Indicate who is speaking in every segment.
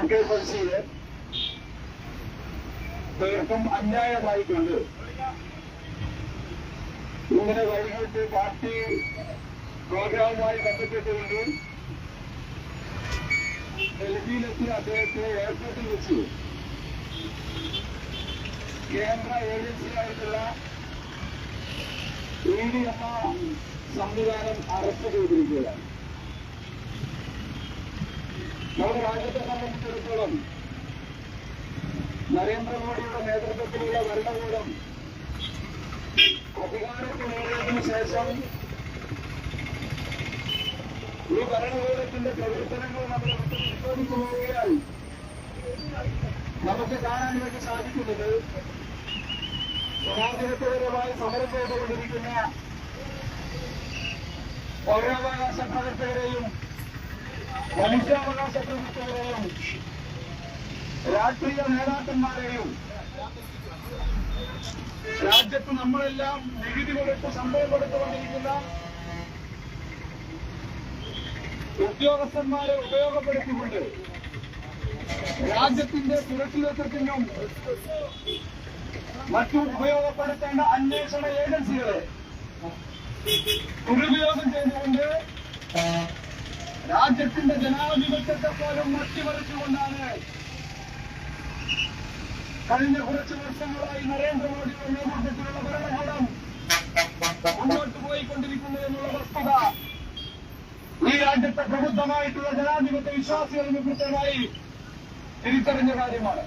Speaker 1: M K ഫൻസിയെ തീർത്തും അന്യായമായിക്കൊണ്ട് ഇങ്ങനെ വൈകിട്ട് പാർട്ടി പ്രോഗ്രാമുമായി ബന്ധപ്പെട്ടുകൊണ്ട് ഡൽഹിയിലെത്തി അദ്ദേഹത്തെ എയർപോർട്ടിൽ വെച്ചു. കേന്ദ്ര ഏജൻസിയായിട്ടുള്ള ഇ ഡി എന്ന സംവിധാനം അറസ്റ്റ് ചെയ്തിരിക്കുകയാണ്. നമ്മുടെ രാജ്യത്തെ സംബന്ധിച്ചിടത്തോളം നരേന്ദ്രമോദിയുടെ നേതൃത്വത്തിലുള്ള ഭരണകൂടം അധികാരത്തിലേറിയതിനു ശേഷം ഈ ഭരണകൂടത്തിന്റെ പ്രവർത്തനങ്ങൾ നമ്മൾ പരിശോധിച്ചു നോക്കിയാൽ നമുക്ക് കാണാൻ വേണ്ടി സാധിക്കുന്നത് ജനാധിപത്യപരമായി സമരം ചെയ്തുകൊണ്ടിരിക്കുന്ന പൗരാവകാശ പ്രവർത്തകരെയും മനുഷ്യാവകാശ പ്രവർത്തകരെയും രാഷ്ട്രീയ നേതാക്കന്മാരെയും രാജ്യത്ത് നമ്മളെല്ലാം നികുതി കൊടുത്ത് സംഭവം കൊടുത്തുകൊണ്ടിരിക്കുന്ന ഉദ്യോഗസ്ഥന്മാരെ ഉപയോഗപ്പെടുത്തിക്കൊണ്ട് രാജ്യത്തിന്റെ സുരക്ഷിതത്വത്തിനും മറ്റും ഉപയോഗപ്പെടുത്തേണ്ട അന്വേഷണ ഏജൻസികളെ ദുരുപയോഗം ചെയ്തുകൊണ്ട് രാജ്യത്തിന്റെ ജനാധിപത്യത്തെ പോലും മട്ടിമറിച്ചുകൊണ്ടാണ് കഴിഞ്ഞ കുറച്ച് വർഷങ്ങളായി നരേന്ദ്രമോദിയുടെ നേതൃത്വത്തിലുള്ള ഭരണകൂടം മുന്നോട്ട് പോയിക്കൊണ്ടിരിക്കുന്നത് എന്നുള്ള വസ്തുത ഈ രാജ്യത്തെ പ്രബുദ്ധമായിട്ടുള്ള ജനാധിപത്യ വിശ്വാസികൾക്ക് കൃത്യമായി തിരിച്ചറിഞ്ഞ കാര്യമാണ്.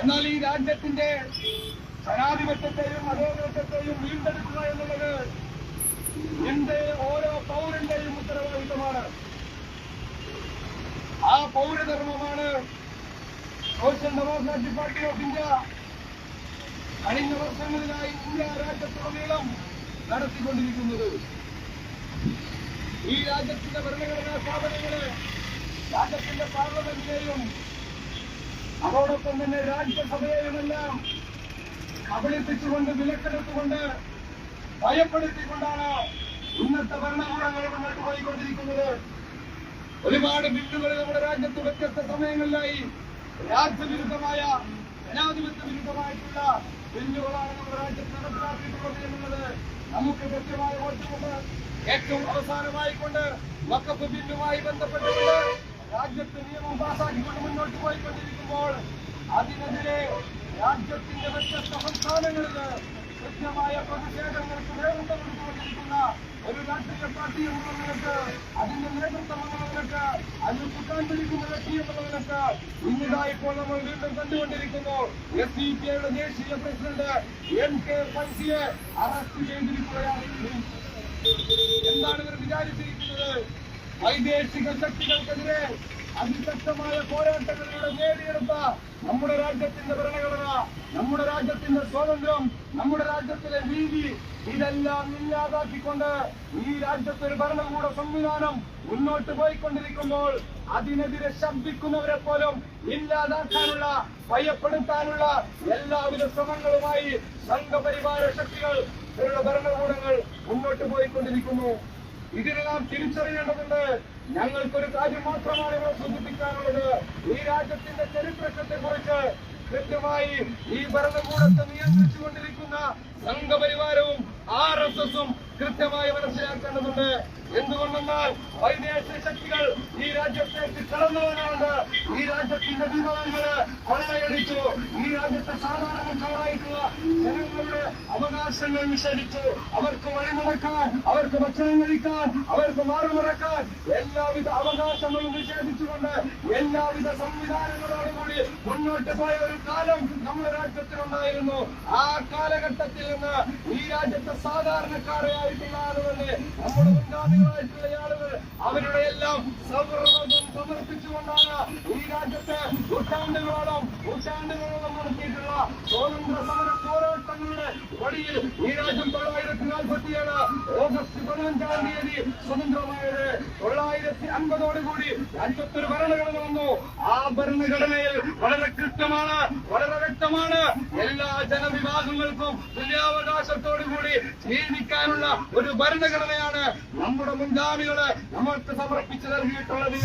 Speaker 1: എന്നാൽ ഈ രാജ്യത്തിന്റെ ജനാധിപത്യത്തെയും അധോലോകത്തെയും വീണ്ടെടുക്കുക എന്നുള്ളത് എന്റെ ഓരോ പൗരന്റെയും ഉത്തരവാദിത്തമാണ്. ആ പൗരധർമ്മമാണ് social democratic party of India കഴിഞ്ഞ വർഷങ്ങളിലായി ഇന്ത്യ രാജ്യത്തുടനീളം നടത്തിക്കൊണ്ടിരിക്കുന്നത്. ഈ രാജ്യത്തിന്റെ ഭരണഘടനാ സ്ഥാപനങ്ങളെ രാജ്യത്തിന്റെ പാർലമെന്റിനെയും അതോടൊപ്പം തന്നെ രാജ്യസഭയെയുമെല്ലാം കബളിപ്പിച്ചുകൊണ്ട് വിലക്കെടുത്തുകൊണ്ട് ഭയപ്പെടുത്തിക്കൊണ്ടാണ് ഇന്നത്തെ ഭരണകൂടങ്ങൾ മുന്നോട്ട് പോയിക്കൊണ്ടിരിക്കുന്നത് ഒരുപാട് ബില്ലുകൾ നമ്മുടെ രാജ്യത്ത് വ്യത്യസ്ത സമയങ്ങളിലായി രാജ്യവിരുദ്ധമായ ജനാധിപത്യ വിരുദ്ധമായിട്ടുള്ള ബില്ലുകളാണ് നമ്മുടെ രാജ്യത്ത് നടപ്പിലാക്കിയിട്ടുള്ളത് എന്നുള്ളത് നമുക്ക് കൃത്യമായ ഓർമ്മയുണ്ട് ഏറ്റവും അവസാനമായിക്കൊണ്ട് വക്കപ്പ് ബില്ലുമായി ബന്ധപ്പെട്ടുകൊണ്ട് രാജ്യത്ത് നിയമം പാസാക്കിക്കൊണ്ട് മുന്നോട്ട് പോയിക്കൊണ്ടിരിക്കുമ്പോൾ അതിനെതിരെ രാജ്യത്തിന്റെ വ്യത്യസ്ത സംസ്ഥാനങ്ങളിൽ കൃത്യമായ പ്രതിഷേധങ്ങൾക്ക് നേതൃത്വം കൊടുത്തുകൊണ്ടിരിക്കുന്ന ഒരു രാഷ്ട്രീയ പാർട്ടി എന്നുള്ള നിലയ്ക്ക് അതിന്റെ നേതൃത്വം എന്നുള്ള നിലയ്ക്ക് അതിൽ കുട്ടാൻ പിടിക്കുന്ന വ്യക്തി എന്നുള്ള നിലയ്ക്ക് ഇന്നിതാ ഇപ്പോൾ നമ്മൾ വീണ്ടും കണ്ടുകൊണ്ടിരിക്കുന്നു. എസ് ഡി ഐയുടെ ദേശീയ പ്രസിഡന്റ് എം കെ ഫൻസിയെ അറസ്റ്റ് ചെയ്തിരിക്കുകയാണ് എന്താണ് ഇവർ വിചാരിച്ചിരിക്കുന്നത്? വൈദേശിക ശക്തികൾക്കെതിരെ അതിശക്തമായ പോരാട്ടങ്ങളിലൂടെ നേടിയെടുത്ത നമ്മുടെ രാജ്യത്തിന്റെ ഭരണഘടന നമ്മുടെ രാജ്യത്തിന്റെ സ്വാതന്ത്ര്യം നമ്മുടെ രാജ്യത്തിലെ നീതി ഇതെല്ലാം ഇല്ലാതാക്കിക്കൊണ്ട് ഈ രാജ്യത്തെ ഒരു ഭരണകൂട സംവിധാനം മുന്നോട്ട് പോയിക്കൊണ്ടിരിക്കുമ്പോൾ അതിനെതിരെ ശബ്ദിക്കുന്നവരെ പോലും ഇല്ലാതാക്കാനുള്ള ഭയപ്പെടുത്താനുള്ള എല്ലാവിധ ശ്രമങ്ങളുമായി സംഘപരിവാര ശക്തികൾ ഭരണകൂടങ്ങൾ മുന്നോട്ട് പോയിക്കൊണ്ടിരിക്കുന്നു. ഇതിനെല്ലാം തിരിച്ചറിയേണ്ടതുണ്ട്. ഞങ്ങൾക്കൊരു കാര്യം മാത്രമാണ് ഇവിടെ സൂചിപ്പിക്കാനുള്ളത്. ഈ രാജ്യത്തിന്റെ ചരിത്രത്തെ കുറിച്ച് കൃത്യമായി ഈ ഭരണകൂടത്തെ നിയന്ത്രിച്ചുകൊണ്ടിരിക്കുന്ന സംഘപരിവാരവും ആർ എസ് എസും കൃത്യമായി മനസ്സിലാക്കേണ്ടതുണ്ട്. എന്തുകൊണ്ടെന്നാൽ വൈദേശിക ശക്തികൾ ഈ രാജ്യത്തേക്ക് കടന്നവരാണ്. ഈ രാജ്യത്തിന്റെ വിഭവങ്ങൾ കൊള്ളയടിച്ചു ഈ രാജ്യത്തെ സാധാരണക്കാരായിട്ടുള്ള ജനങ്ങളുടെ അവകാശങ്ങൾ നിഷേധിച്ചു. അവർക്ക് വഴി നടക്കാൻ അവർക്ക് ഭക്ഷണം കഴിക്കാൻ അവർക്ക് മാറുമറക്കാൻ എല്ലാവിധ അവകാശങ്ങളും നിഷേധിച്ചുകൊണ്ട് എല്ലാവിധ സംവിധാനങ്ങളോടുകൂടി മുന്നോട്ട് പോയ ഒരു കാലം നമ്മുടെ രാജ്യത്തിലുണ്ടായിരുന്നു. ആ കാലഘട്ടത്തിൽ നിന്ന് ഈ രാജ്യത്തെ സാധാരണക്കാരെ ആയിട്ടുള്ള ആളുകളെ നമ്മുടെ മുൻഗാമികളായിട്ടുള്ള ആളുകൾ അവരുടെ എല്ലാം സമർപ്പിച്ചുകൊണ്ടാണ് ഈ രാജ്യത്തെ നൂറ്റാണ്ടുകളോളം നൂറ്റാണ്ടുകളോളം നടത്തിയിട്ടുള്ള സ്വാതന്ത്ര്യ സമര പോരാട്ടങ്ങളുടെ വഴിയിൽ ഈ രാജ്യം തൊള്ളായിരത്തി നാൽപ്പത്തിയേഴ് ഓഗസ്റ്റ് പതിനഞ്ചാം തീയതി സ്വതന്ത്രമായത്. തൊള്ളായിരത്തി അൻപതോടുകൂടി രാജ്യത്തൊരു ഭരണഘടന വന്നു. ആ ഭരണഘടനയിൽ വളരെ കൃത്യമാണ് വളരെ വ്യക്തമാണ്. എല്ലാ ജനവിഭാഗങ്ങൾക്കും തുല്യാവകാശത്തോടുകൂടി ജീവിക്കാനുള്ള ഒരു ഭരണഘടനയാണ് നമ്മുടെ മുൻഗാമികൾ നമ്മൾക്ക് സമർപ്പിച്ചു നൽകിയിട്ടുള്ളത്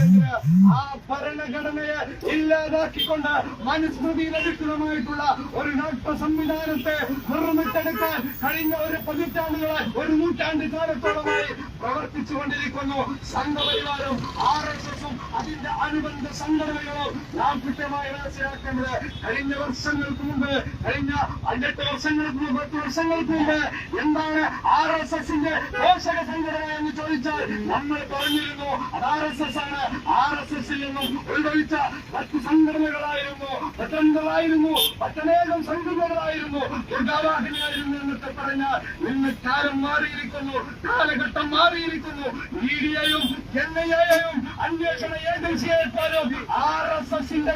Speaker 1: ആ ഭരണഘടനയെ ഇല്ലാതാക്കിക്കൊണ്ട് മനുസ്മൃതിയിലധിഷ്ഠിതമായിട്ടുള്ള ഒരു നാട്ടു സംവിധാനത്തെ നിർമ്മിച്ചെടുക്കാൻ കഴിഞ്ഞ ഒരു പതിറ്റാണ്ടുകളെ ഒരു നൂറ്റാണ്ട് കാലത്തോളമായി പ്രവർത്തിച്ചുകൊണ്ടിരിക്കുന്നു. സംഘപരിവാരം ആർ എസ് എസും അതിന്റെ അനുബന്ധ സംഘടനകളും നാം കൃത്യമായി മനസ്സിലാക്കേണ്ടത് കഴിഞ്ഞ വർഷങ്ങൾക്ക് മുമ്പ് കഴിഞ്ഞ അഞ്ചെട്ട് വർഷങ്ങൾക്ക് മുമ്പ് പത്ത് വർഷങ്ങൾക്ക് മുമ്പ് എന്താണ് ആർ എസ് എസിന്റെ പോഷക സംഘടന എന്ന് ചോദിച്ചാൽ നമ്മൾ പറഞ്ഞിരുന്നു അത് ആർ എസ് എസ് ആണ്. ആർ എസ് എസിൽ നിന്നും ഉത്ഭവിച്ച മറ്റ് സംഘടനകളായിരുന്നു. പത്തനങ്ങളായിരുന്നു പത്തനേകം സംഘടനകളായിരുന്നു. ദുർഗാവാഹിനിയായിരുന്നു എന്നൊക്കെ പറഞ്ഞാൽ ഇന്ന് കാലം മാറിയിരിക്കുന്നു. കാലഘട്ടം മാറിയിരിക്കുന്നു മീഡിയയും എൻ ഐ എയും അന്വേഷണ ഏജൻസിയെ പോലും ആർ എസ് എസിന്റെ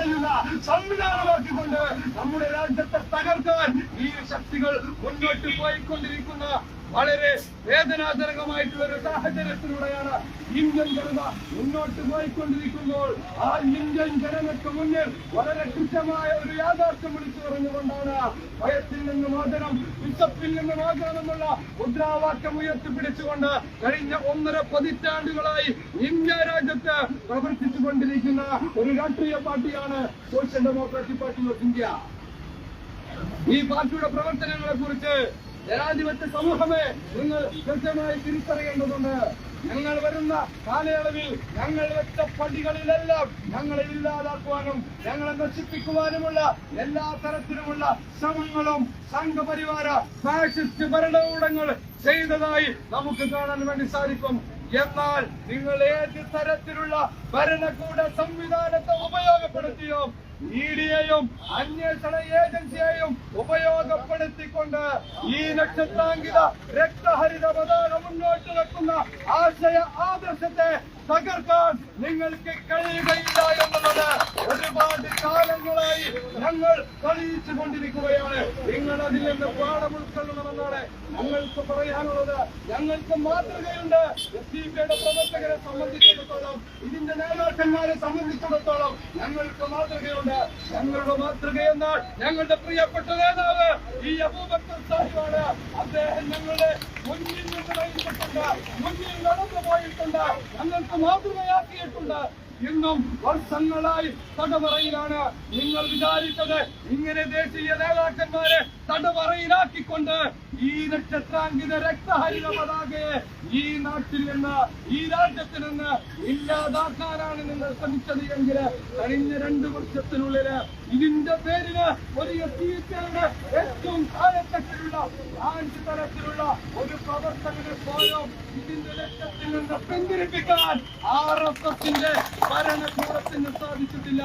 Speaker 1: ചെയ്യുന്ന സംവിധാനമാക്കിക്കൊണ്ട് നമ്മുടെ രാജ്യത്തെ തകർക്കാൻ ഈ ശക്തികൾ മുന്നോട്ട് പോയിക്കൊണ്ടിരിക്കുന്ന. വളരെ വേദനാജനകമായിട്ടുള്ള ഒരു സാഹചര്യത്തിലൂടെയാണ് ഇന്ത്യൻ ജനത മുന്നോട്ട് പോയിക്കൊണ്ടിരിക്കുമ്പോൾ ആ ഇന്ത്യൻ ജനങ്ങൾക്ക് മുന്നിൽ വളരെ കൃത്യമായ ഒരു യാഥാർത്ഥ്യം വിളിച്ചു പറഞ്ഞുകൊണ്ടാണ് ഭയത്തിൽ നിന്ന് മോചനം വിശപ്പിൽ നിന്ന് മോചനം എന്നുള്ള മുദ്രാവാക്യം ഉയർത്തിപ്പിടിച്ചുകൊണ്ട് കഴിഞ്ഞ ഒന്നര പതിറ്റാണ്ടുകളായി ഇന്ത്യ രാജ്യത്ത് പ്രവർത്തിച്ചു കൊണ്ടിരിക്കുന്ന ഒരു രാഷ്ട്രീയ പാർട്ടിയാണ് social democratic party of India. ഈ പാർട്ടിയുടെ പ്രവർത്തനങ്ങളെ കുറിച്ച് ജനാധിപത്യ സമൂഹമേ നിങ്ങൾ കൃത്യമായി തിരിച്ചറിയേണ്ടതുണ്ട്. ഞങ്ങൾ വരുന്ന കാലയളവിൽ ഞങ്ങൾ വെച്ച പടികളിലെല്ലാം ഞങ്ങളെ ഇല്ലാതാക്കുവാനും ഞങ്ങളെ നശിപ്പിക്കുവാനുമുള്ള എല്ലാ തരത്തിലുമുള്ള ശ്രമങ്ങളും സംഘപരിവാര ഫാഷിസ്റ്റ് ഭരണകൂടങ്ങൾ ചെയ്തതായി നമുക്ക് കാണാൻ വേണ്ടി സാധിക്കും. എന്നാൽ നിങ്ങൾ ഏത് തരത്തിലുള്ള ഭരണകൂട സംവിധാനത്തെ ഉപയോഗപ്പെടുത്തിയോ മീഡിയയും അന്വേഷണ ഏജൻസിയെയും ഉപയോഗപ്പെടുത്തിക്കൊണ്ട് ഈ നക്ഷത്രാങ്കിത രക്തഹരിത പതാക മുന്നോട്ട് വെക്കുന്ന ആശയ ആദർശത്തെ തകർക്കാൻ നിങ്ങൾക്ക് കഴിയുകയില്ല എന്നുള്ളത് ഒരുപാട് കാലങ്ങളായി ഞങ്ങൾ തെളിയിച്ചു കൊണ്ടിരിക്കുകയാണ്. നിങ്ങൾ അതിൽ നിന്ന് പാഠം ഉൾക്കൊള്ളണമെന്നാണ് ഞങ്ങൾക്ക് പറയാനുള്ളത്. ഞങ്ങൾക്ക് മാതൃകയുണ്ട്. എസ് ഡി പിയുടെ പ്രവർത്തകരെ സംബന്ധിച്ചിടത്തോളം ഇതിന്റെ നേതാക്കന്മാരെ സംബന്ധിച്ചിടത്തോളം ഞങ്ങൾക്ക് മാതൃകയുണ്ട്. ഞങ്ങളുടെ മാതൃക എന്നാൽ ഞങ്ങളുടെ പ്രിയപ്പെട്ട നേതാവ് ഈ അബൂബക്കർ സാഹിബാണ്. അദ്ദേഹം ഞങ്ങളുടെ മുന്നിൽ നിന്ന് മുന്നിൽ നടന്നു പോയിട്ടുണ്ട് ഞങ്ങൾക്ക് മാതൃകയാക്കിയിട്ടുണ്ട്. ഇന്നും വർഷങ്ങളായി തടവറയിലാണ് നിങ്ങൾ വിചാരിച്ചത്. ഇങ്ങനെ ദേശീയ നേതാക്കന്മാരെ തടവറയിലാക്കിക്കൊണ്ട് ഈ നക്ഷത്രാങ്കിത രക്തഹരിത പതാകയെ ഈ നാട്ടിൽ നിന്ന് ഈ രാജ്യത്തിൽ നിന്ന് ഇല്ലാതാക്കാനാണ് നിങ്ങൾ ശ്രമിച്ചത് എങ്കിൽ കഴിഞ്ഞ രണ്ടു വർഷത്തിനുള്ളിൽ ഇതിന്റെ പേരിൽ ഒരു എത്തിയിട്ടാണ് ഏറ്റവും താഴെത്തട്ടിലുള്ള ബ്രാഞ്ച് തലത്തിലുള്ള ഒരു പ്രവർത്തകനെ പോലും ഇതിന്റെ ലക്ഷ്യത്തിൽ നിന്ന് പിന്തിരിപ്പിക്കാൻ ആർ എസ് എസിന്റെ ഭരണകൂടത്തിന് സാധിച്ചിട്ടില്ല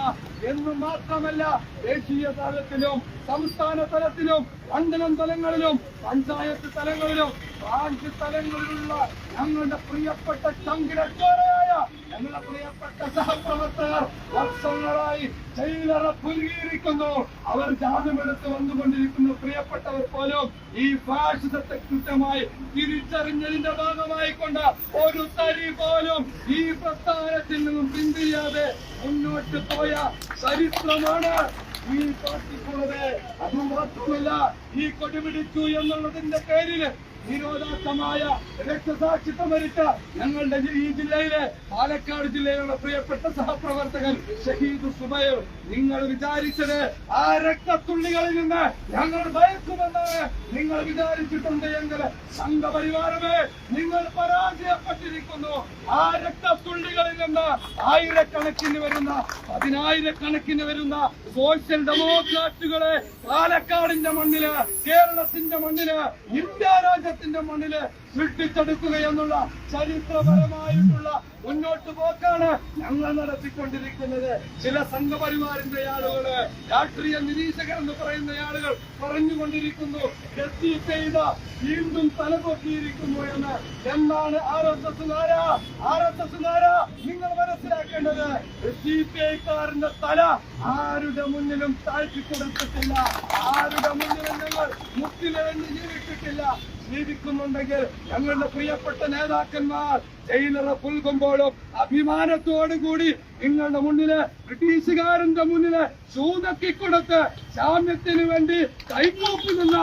Speaker 1: എന്ന് മാത്രമല്ല ദേശീയ തലത്തിലും സംസ്ഥാന തലത്തിലും മണ്ഡലം തലങ്ങളിലും പഞ്ചായത്ത് തലങ്ങളിലും ബ്രാഞ്ച് തലങ്ങളിലുള്ള ഞങ്ങളുടെ പ്രിയപ്പെട്ട ചങ്കിടച്ചോരയായ ഞങ്ങളുടെ പ്രിയപ്പെട്ട സഹപ്രവർത്തകർ വർഷങ്ങളായി ജയിലറ പുലുകിയിരിക്കുന്നു അവർ ജാതമെടുത്ത് വന്നുകൊണ്ടിരിക്കുന്നു പ്രിയപ്പെട്ടവർ പോലും ഈ ഫാഷിസത്തെ കൃത്യമായി തിരിച്ചറിഞ്ഞതിന്റെ ഭാഗമായി കൊണ്ട് ഒരു തരി പോലും ഈ പ്രസ്ഥാനത്തിൽ നിന്നും പിന്തിരിയാതെ മുന്നോട്ട് പോയ ചരിത്രമാണ് ഈ പാർട്ടിക്കുള്ളത്. അതുമാത്രമല്ല ഈ കൊടിപിടിച്ചു എന്നുള്ളതിന്റെ പേരിൽ നിരോധാത്മമായ രക്തസാക്ഷിത്വം വരിച്ച ഞങ്ങളുടെ ഈ ജില്ലയിലെ പാലക്കാട് ജില്ലയിലുള്ള പ്രിയപ്പെട്ട സഹപ്രവർത്തകൻ ഷഹീദ് സുബൈർ നിങ്ങൾ വിചാരിച്ചത് ആ രക്തത്തുള്ളികളിൽ നിന്ന് ഞങ്ങൾ ഭയക്കുമെന്നാണ് നിങ്ങൾ വിചാരിച്ചിട്ടുണ്ട് എങ്കിൽ സംഘപരിവാരമേ നിങ്ങൾ പരാജയപ്പെട്ടിരിക്കുന്നു. ആ രക്തത്തുള്ളികളിൽ നിന്ന് ആയിരക്കണക്കിന് വരുന്ന പതിനായിരക്കണക്കിന് വരുന്ന സോഷ്യൽ ഡെമോക്രാറ്റുകളെ പാലക്കാടിന്റെ മണ്ണിൽ കേരളത്തിന്റെ മണ്ണിൽ ഇന്ത്യ രാജ്യത്തിന്റെ മണ്ണിൽ സൃഷ്ടിച്ചെടുക്കുക എന്നുള്ള ചരിത്രപരമായിട്ടുള്ള മുന്നോട്ട് പോക്കാണ് ഞങ്ങൾ നടത്തിക്കൊണ്ടിരിക്കുന്നത്. ചില സംഘപരിവാറിന്റെ ആളുകൾ രാഷ്ട്രീയ നിരീക്ഷകർ എന്ന് പറയുന്ന ആളുകൾ പറഞ്ഞുകൊണ്ടിരിക്കുന്നു ചെയ്ത വീണ്ടും തലപൊക്കിയിരിക്കുന്നു എന്ന്. എന്നാണ് R S S R S S നിങ്ങൾ മനസ്സിലാക്കേണ്ടത് സി പി ഐക്കാരന്റെ തല ആരുടെ മുന്നിലും താഴ്ത്തി കൊടുത്തിട്ടില്ല. ആരുടെ മുന്നിലും ഞങ്ങൾ മുത്തിലിറങ്ങി ജീവിച്ചിട്ടില്ല. ജീവിക്കുന്നുണ്ടെങ്കിൽ ഞങ്ങളുടെ പ്രിയപ്പെട്ട നേതാക്കന്മാർ ജയിലറ പുൽകുമ്പോഴും അഭിമാനത്തോടുകൂടി നിങ്ങളുടെ മുന്നിൽ ബ്രിട്ടീഷുകാരന്റെ മുന്നിൽ ചൂതക്കിക്കൊടുത്ത് സാമ്യത്തിന് വേണ്ടി കൈകൂപ്പി നിന്ന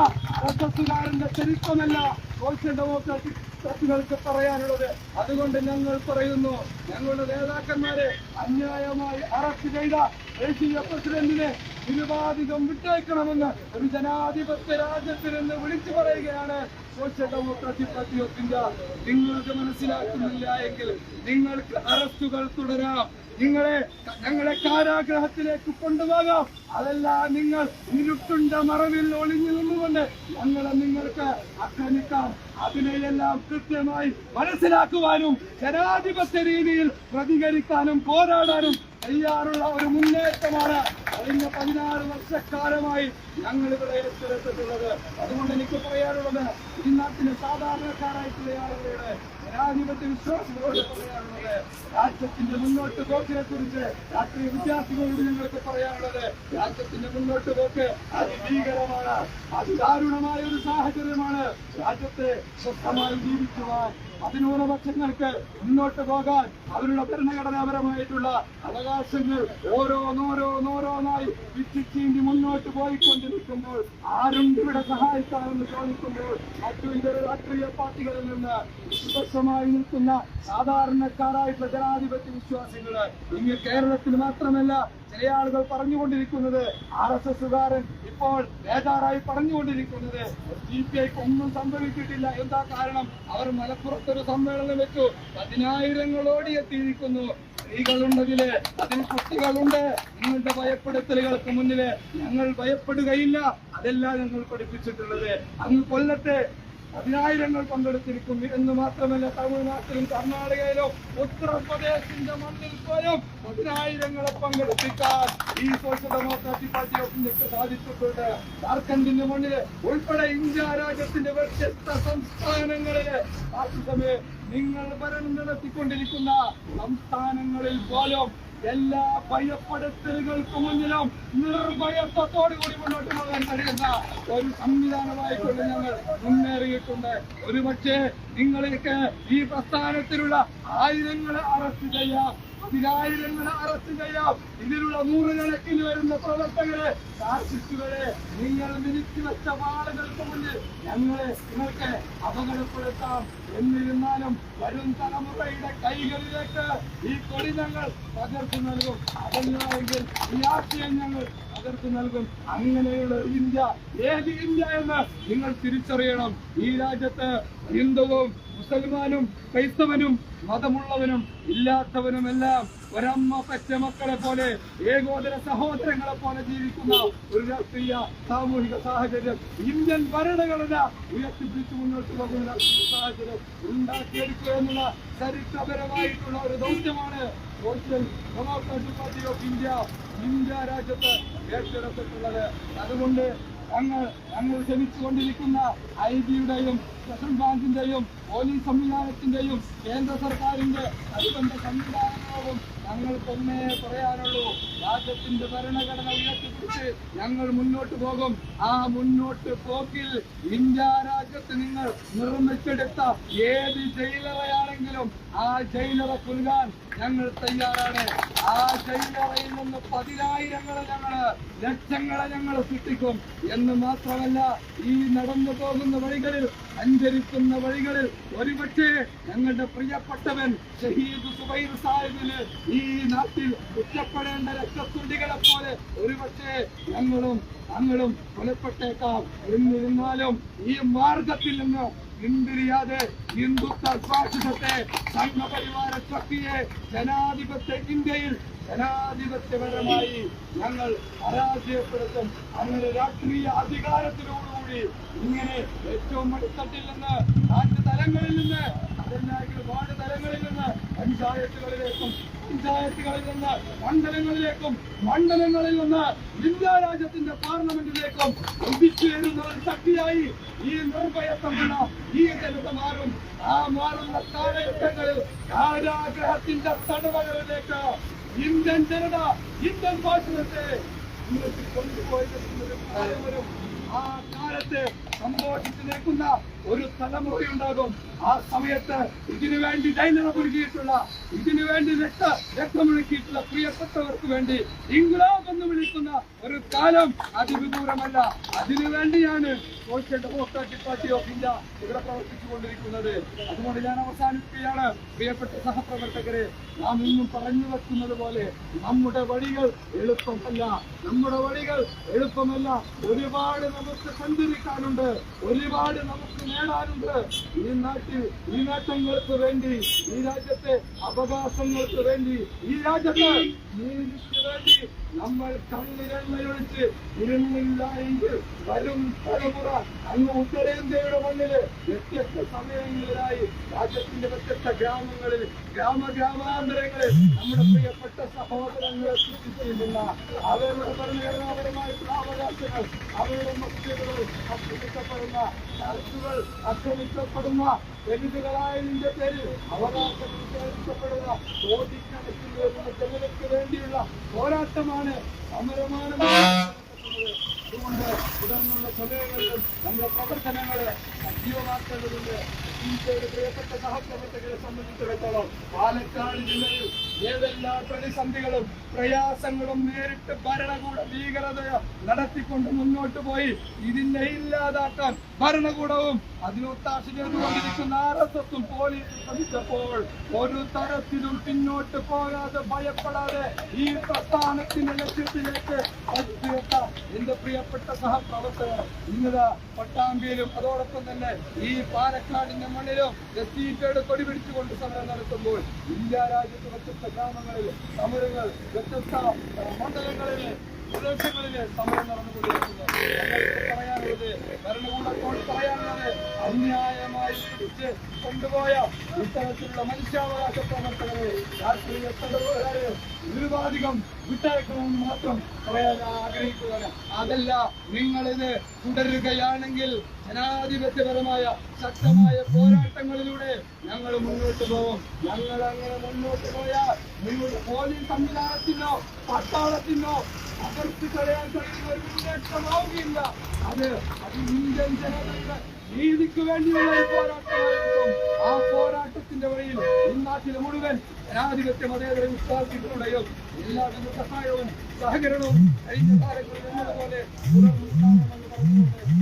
Speaker 1: ചരിത്രമല്ല സോഷ്യൽ ഡെമോക്രാറ്റിക് പാർട്ടികൾക്ക് പറയാനുള്ളത് അതുകൊണ്ട് ഞങ്ങൾ പറയുന്നു. ഞങ്ങളുടെ നേതാക്കന്മാരെ അന്യായമായി അറസ്റ്റ് ചെയ്ത ദേശീയ പ്രസിഡന്റിനെ നിരുപാധികം വിട്ടേക്കണമെന്ന് ഒരു ജനാധിപത്യ രാജ്യത്തിൽ നിന്ന് വിളിച്ചു പറയുകയാണ്. Social democratic party of India നിങ്ങൾക്ക് മനസ്സിലാക്കുന്നില്ല എങ്കിൽ നിങ്ങൾക്ക് അറസ്റ്റുകൾ തുടരാം. നിങ്ങളെ ഞങ്ങളെ കാരാഗ്രഹത്തിലേക്ക് കൊണ്ടുപോകാം. അതല്ല നിങ്ങൾ ഇരുട്ടുണ്ട മറവിൽ ഒളിഞ്ഞു നിന്നുകൊണ്ട് ഞങ്ങളെ നിങ്ങൾക്ക് ആക്രമിക്കാം. അതിനെയെല്ലാം കൃത്യമായി മനസ്സിലാക്കുവാനും ജനാധിപത്യ രീതിയിൽ പ്രതികരിക്കാനും പോരാടാനും തയ്യാറുള്ള ഒരു മുന്നേറ്റമാണ് കഴിഞ്ഞ പതിനാറ് വർഷക്കാലമായി ഞങ്ങൾ ഇവിടെ ഏറ്റെടുത്തിട്ടുള്ളത്. അതുകൊണ്ട് എനിക്ക് പറയാനുള്ളത് ഈ നാട്ടിലെ സാധാരണക്കാരായിട്ടുള്ള ആളുകളുടെ ജനാധിപത്യ വിശ്വാസികളോട് പറയാനുള്ളത് രാജ്യത്തിന്റെ മുന്നോട്ട് പോക്കിനെ കുറിച്ച് രാഷ്ട്രീയ വിദ്യാർത്ഥികളോട് ഞങ്ങൾക്ക് പറയാനുള്ളത് രാജ്യത്തിന്റെ മുന്നോട്ട് പോക്ക് അതിഭീകരമാണ് അതിദാരുണമായ ഒരു സാഹചര്യമാണ്. രാജ്യത്തെ സ്വസ്ഥമായി ജീവിക്കുവാൻ അതിന്യൂനപക്ഷങ്ങൾക്ക് മുന്നോട്ട് പോകാൻ അവരുടെ ഭരണഘടനാപരമായിട്ടുള്ള അവകാശങ്ങൾ ഓരോന്നോരോന്നോരോന്നായി വിറ്റിച്ചീണ്ടി മുന്നോട്ട് പോയിക്കൊണ്ടിരിക്കുമ്പോൾ ആരും ഇവിടെ സഹായിക്കാമെന്ന് ചോദിക്കുമ്പോൾ മറ്റു ഇതര രാഷ്ട്രീയ പാർട്ടികളിൽ നിന്ന് വിശ്വസമായി നിൽക്കുന്ന സാധാരണക്കാരായിട്ടുള്ള ജനാധിപത്യ വിശ്വാസികൾ ഇങ്ങ് കേരളത്തിൽ മാത്രമല്ല ചില ആളുകൾ പറഞ്ഞുകൊണ്ടിരിക്കുന്നത് ആർ എസ് എസുകാരൻ ഇപ്പോൾ ബേജാറായി പറഞ്ഞുകൊണ്ടിരിക്കുന്നത് സി പി ഐക്ക് ഒന്നും സംഭവിച്ചിട്ടില്ല. എന്താ കാരണം? അവർ മലപ്പുറത്തൊരു സമ്മേളനം വെച്ചു. പതിനായിരങ്ങളോടി എത്തിയിരിക്കുന്നു. സ്ത്രീകളുണ്ടതിൽ അതിൽ കുട്ടികളുണ്ട്. നിങ്ങളുടെ ഭയപ്പെടുത്തലുകൾക്ക് മുന്നിൽ ഞങ്ങൾ ഭയപ്പെടുകയില്ല. അതെല്ലാം ഞങ്ങൾ പഠിപ്പിച്ചിട്ടുള്ളത്. അങ്ങ് കൊല്ലത്തെ പതിനായിരങ്ങൾ പങ്കെടുത്തിരിക്കും എന്ന് മാത്രമല്ല തമിഴ്നാട്ടിലും കർണാടകയിലും ഉത്തർപ്രദേശിന്റെ മണ്ണിൽ പോലും പതിനായിരങ്ങളെ പങ്കെടുപ്പിക്കാൻ ഈ സോഷ്യൽ ഡെമോക്രാറ്റിക് പാർട്ടി ഓഫ് ഇന്ത്യയ്ക്ക് സാധിച്ചിട്ടുണ്ട്. ജാർഖണ്ഡിന്റെ മണ്ണിൽ ഉൾപ്പെടെ ഇന്ത്യ രാജ്യത്തിന്റെ വ്യത്യസ്ത സംസ്ഥാനങ്ങളിൽ പാർട്ടിസമയം നിങ്ങൾ ഭരണം നടത്തിക്കൊണ്ടിരിക്കുന്ന സംസ്ഥാനങ്ങളിൽ പോലും എല്ലാ ഭയപ്പെടുത്തലുകൾക്ക് മുന്നിലും നിർഭയത്വത്തോടു കൂടി മുന്നോട്ട് പോകാൻ കഴിയുന്ന ഒരു സംവിധാനമായിക്കൊണ്ട് ഞങ്ങൾ മുന്നേറിയിട്ടുണ്ട്. ഒരുപക്ഷെ നിങ്ങൾക്ക് ഈ പ്രസ്ഥാനത്തിലുള്ള ആയിരങ്ങളെ അറസ്റ്റ് ചെയ്യാം. പതിനായിരങ്ങളെ അറസ്റ്റ് ചെയ്യാം ഇതിലുള്ള നൂറുകണക്കിന് വരുന്ന പ്രവർത്തകരെ കാർഷിക്കുകളെ നിങ്ങൾ മിനിറ്റ് വെച്ച വാളുകൾക്ക് മുന്നിൽ ഞങ്ങളെ നിങ്ങൾക്ക് അപകടപ്പെടുത്താം. എന്നിരുന്നാലും വരും തലമുറയുടെ കൈകളിലേക്ക് ഈ കൊടി ഞങ്ങൾ പകർത്തി നൽകും. അതല്ലെങ്കിൽ ഈ ആശയം ഞങ്ങൾ പകർത്തി നൽകും. അങ്ങനെയുള്ള ഇന്ത്യ ഏത് ഇന്ത്യ എന്ന് നിങ്ങൾ തിരിച്ചറിയണം. ഈ രാജ്യത്ത് ഹിന്ദുവും മുസൽമാനും ക്രൈസ്തവനും മതമുള്ളവനും ഇല്ലാത്തവനുമെല്ലാം ഒരമ്മ പെറ്റ മക്കളെ പോലെ ഏകോദര സഹോദരങ്ങളെ പോലെ ജീവിക്കുന്ന ഒരു രാഷ്ട്രീയ സാമൂഹിക സാഹചര്യം ഇന്ത്യൻ ഭരണഘടന ഉയർത്തിപ്പിടിച്ച് മുന്നോട്ട് പോകുന്ന സാഹചര്യം ഉണ്ടാക്കിയെടുക്കുക എന്നുള്ള ചരിത്രപരമായിട്ടുള്ള ഒരു ദൗത്യമാണ് social democratic party of India India രാജ്യത്ത് ഏറ്റെടുത്തിട്ടുള്ളത്. അതുകൊണ്ട് ഞങ്ങൾ ഞങ്ങൾ ക്ഷമിച്ചുകൊണ്ടിരിക്കുന്ന ഐ ജിയുടെയും സെൻട്രൽ ബാങ്കിന്റെയും പോലീസ് സംവിധാനത്തിന്റെയും കേന്ദ്ര സർക്കാരിന്റെ അനുബന്ധ സംവിധാനങ്ങളോടും ഞങ്ങൾക്ക് ഒന്നേ പറയാനുള്ളൂ. രാജ്യത്തിന്റെ ഭരണഘടന ഉയർത്തിപ്പിടിച്ച് ഞങ്ങൾ മുന്നോട്ട് പോകും. ആ മുന്നോട്ട് പോക്കിൽ ഇന്ത്യ രാജ്യത്ത് നിങ്ങൾ നിർമ്മിച്ചെടുത്ത ഏത് ജയിലറയാണെങ്കിലും ആ ജയിലറ പുൽകാൻ ഞങ്ങൾ തയ്യാറാണ്. ആ ജയിലറയിൽ നിന്ന് പതിനായിരങ്ങളെ ഞങ്ങൾ ലക്ഷങ്ങളെ ഞങ്ങൾ സൃഷ്ടിക്കും. എന്ന് മാത്രമല്ല ഈ നടന്നു പോകുന്ന വഴികളിൽ സഞ്ചരിക്കുന്ന വഴികളിൽ ഒരുപക്ഷെ ഞങ്ങളുടെ പ്രിയപ്പെട്ടവൻ ഷഹീദ് സുബൈർ സാഹിബിന് ഈ നാട്ടിൽ കുറ്റപ്പെടേണ്ട രക്തത്തുണ്ടികളെ പോലെ ഒരുപക്ഷെ ഞങ്ങളും ഞങ്ങളും കൊലപ്പെട്ടേക്കാം എന്നിരുന്നാലും ഈ മാർഗത്തിൽ നിന്ന് പിന്തിരിയാതെ ഹിന്ദുത്വ ഫാസിസത്തെ സംഘപരിവാര ശക്തിയെ ജനാധിപത്യ ഇന്ത്യയിൽ ജനാധിപത്യപരമായി ഞങ്ങൾ പരാജയപ്പെടുത്തും. അങ്ങനെ രാഷ്ട്രീയ അധികാരത്തിനോടുകൂടി ഇങ്ങനെ ഏറ്റവും അടിത്തട്ടിൽ നിന്ന് നാട്ടു തലങ്ങളിൽ നിന്ന് അതല്ലെങ്കിൽ വാർഡ് തലങ്ങളിൽ നിന്ന് പഞ്ചായത്തുകളിലേക്കും പഞ്ചായത്തുകളിൽ നിന്ന് മണ്ഡലങ്ങളിലേക്കും മണ്ഡലങ്ങളിൽ നിന്ന് ഇന്ത്യ രാജ്യത്തിന്റെ പാർലമെന്റിലേക്കും ഉദിച്ചുയരുന്ന ഒരു ശക്തിയായി ഈ നിർഭയത്വമുള്ള ഈ ജനത മാറും. ആ മാറുന്ന കാലഘട്ടങ്ങളിൽ കാരാഗ്രഹത്തിന്റെ തടവകളിലേക്ക് ഇന്ത്യൻ ജനത ഇന്ത്യൻ ഭാഷണത്തെ കൊണ്ടുപോയി ആ കാലത്ത് സന്തോഷിച്ചു നിൽക്കുന്ന ഒരു തലമുറയുണ്ടാകും. ആ സമയത്ത് ഇതിനു വേണ്ടി ഡൈനറൊരുക്കിയിട്ടുള്ള ഇതിനു വേണ്ടി രക്ത രക്തമൊഴുക്കിയിട്ടുള്ള പ്രിയപ്പെട്ടവർക്ക് വേണ്ടി ഇംഗ്ലാബ് എന്ന് വിളിക്കുന്ന ഒരു കാലം അതിവിദൂരമല്ല. അതിനു വേണ്ടിയാണ് social democratic party of India ഇവിടെ പ്രവർത്തിച്ചുകൊണ്ടിരിക്കുന്നത്. അതുകൊണ്ട് ഞാൻ അവസാനിപ്പിക്കുകയാണ്. പ്രിയപ്പെട്ട സഹപ്രവർത്തകരെ നാം ഇന്നും പറഞ്ഞു വെക്കുന്നത് പോലെ നമ്മുടെ വഴികൾ എളുപ്പമല്ല. നമ്മുടെ വഴികൾ എളുപ്പമല്ല. ഒരുപാട് നമുക്ക് സഞ്ചരിക്കാനുണ്ട്. ഒരുപാട് നമുക്ക് നേടാനുണ്ട്. ഈ നാട്ടിൽ ഈ നേട്ടങ്ങൾക്ക് വേണ്ടി ഈ രാജ്യത്തെ അവകാശങ്ങൾക്ക് വേണ്ടി ഈ രാജ്യത്തെ നീതിക്ക് വേണ്ടി നമ്മൾ കണ്ണിരങ്ങയൊഴിച്ച് ഇരുന്നില്ല എങ്കിൽ വരും തലമുറ അങ്ങ് ഉത്തരേന്ത്യയുടെ മണ്ണിൽ വ്യത്യസ്ത സമയങ്ങളിലായി രാജ്യത്തിന്റെ വ്യത്യസ്ത ഗ്രാമങ്ങളിൽ ഗ്രാമ ഗ്രാമാന്തരങ്ങളിൽ നമ്മുടെ പ്രിയപ്പെട്ട സഹോദരങ്ങളെ സൃഷ്ടിച്ചിരിക്കുന്ന അവരുടെ ഭരണഘടനാപരമായിട്ടുള്ള അവകാശങ്ങൾ അവരുടെ മസ്ജിദുകൾ ആക്രമിക്കപ്പെടുന്ന ചർച്ചുകൾ ആക്രമിക്കപ്പെടുന്ന ദലിതുകളായതിന്റെ പേരിൽ അവകാശം വിചാരിക്കപ്പെടുന്ന കോടിക്കണക്കിന് വരുന്ന ജനങ്ങൾക്ക് വേണ്ടിയുള്ള പോരാട്ടമാണ് സമരമാണ് അതുകൊണ്ട് തുടർന്നുള്ള സമയങ്ങളിലും നമ്മുടെ പ്രവർത്തനങ്ങളെ പാലക്കാട് ജില്ലയിൽ ഏതെല്ലാം പ്രതിസന്ധികളും പ്രയാസങ്ങളും നേരിട്ട് ഭരണകൂട ഭീകരത നടത്തിക്കൊണ്ട് മുന്നോട്ട് പോയി ഇതിനെ ഇല്ലാതാക്കാൻ ഭരണകൂടവും അതിനൊത്താശ ചേർന്നുകൊണ്ടിരിക്കുന്ന ആർ എസ് ശ്രമിച്ചപ്പോൾ ഒരു തരത്തിലും പിന്നോട്ട് പോകാതെ ഭയപ്പെടാതെ ഈ പ്രസ്ഥാനത്തിന്റെ ലക്ഷ്യത്തിലേക്ക് എന്റെ പ്രിയപ്പെട്ട സഹപ്രവർത്തകർ ഇന്നതാ പട്ടാമ്പിയിലും അതോടൊപ്പം ഈ പാലക്കാടിന്റെ മണ്ണിലും എസ്റ്റിയുടെ കൊടി പിടിച്ചുകൊണ്ട് സമരം നടത്തുമ്പോൾ ഇന്ത്യ രാജ്യത്ത് വ്യത്യസ്ത ഗ്രാമങ്ങളിൽ സമരങ്ങൾ വ്യത്യസ്ത ആ, മണ്ഡലങ്ങളിൽ പ്രദേശങ്ങളിൽ സമരം നടന്നുകൊണ്ടിരിക്കുന്നത് പറയാനുള്ളത് ഭരണകൂടത്തോട് പറയാനുള്ളത് അന്യായമായി പിടിച്ച് കൊണ്ടുപോയ ഇത്തരത്തിലുള്ള മനുഷ്യാവകാശ പ്രവർത്തകരെ രാഷ്ട്രീയ തടവുകാരെ നിരുപാധികം വിട്ടയക്കണമെന്ന് മാത്രം പറയാൻ ആഗ്രഹിക്കുകയാണ്. അതല്ല നിങ്ങളിത് തുടരുകയാണെങ്കിൽ ജനാധിപത്യപരമായ ശക്തമായ പോരാട്ടങ്ങളിലൂടെ ഞങ്ങൾ മുന്നോട്ട് പോകും. ഞങ്ങൾ അങ്ങനെ മുന്നോട്ട് പോയാൽ നിങ്ങളുടെ പോലീസ് സംവിധാനത്തിനോ പട്ടാളത്തിനോ അതിർത്തി കളയാൻ കഴിയുന്ന അത് അത് ഇന്ത്യൻ ജനതയുടെ നീതിക്ക് വേണ്ടിയുള്ള പോരാട്ടമായിരിക്കും. ആ പോരാട്ടത്തിന്റെ വഴിയിൽ ഈ നാട്ടിലെ മുഴുവൻ ജനാധിപത്യ മതേതര വിശ്വാസികളുടെയും എല്ലാവിധ സഹായവും സഹകരണവും കഴിഞ്ഞ കാലങ്ങളിൽ എന്നതുപോലെ തുടർന്നുണ്ടാകണമെന്ന് Mm-hmm.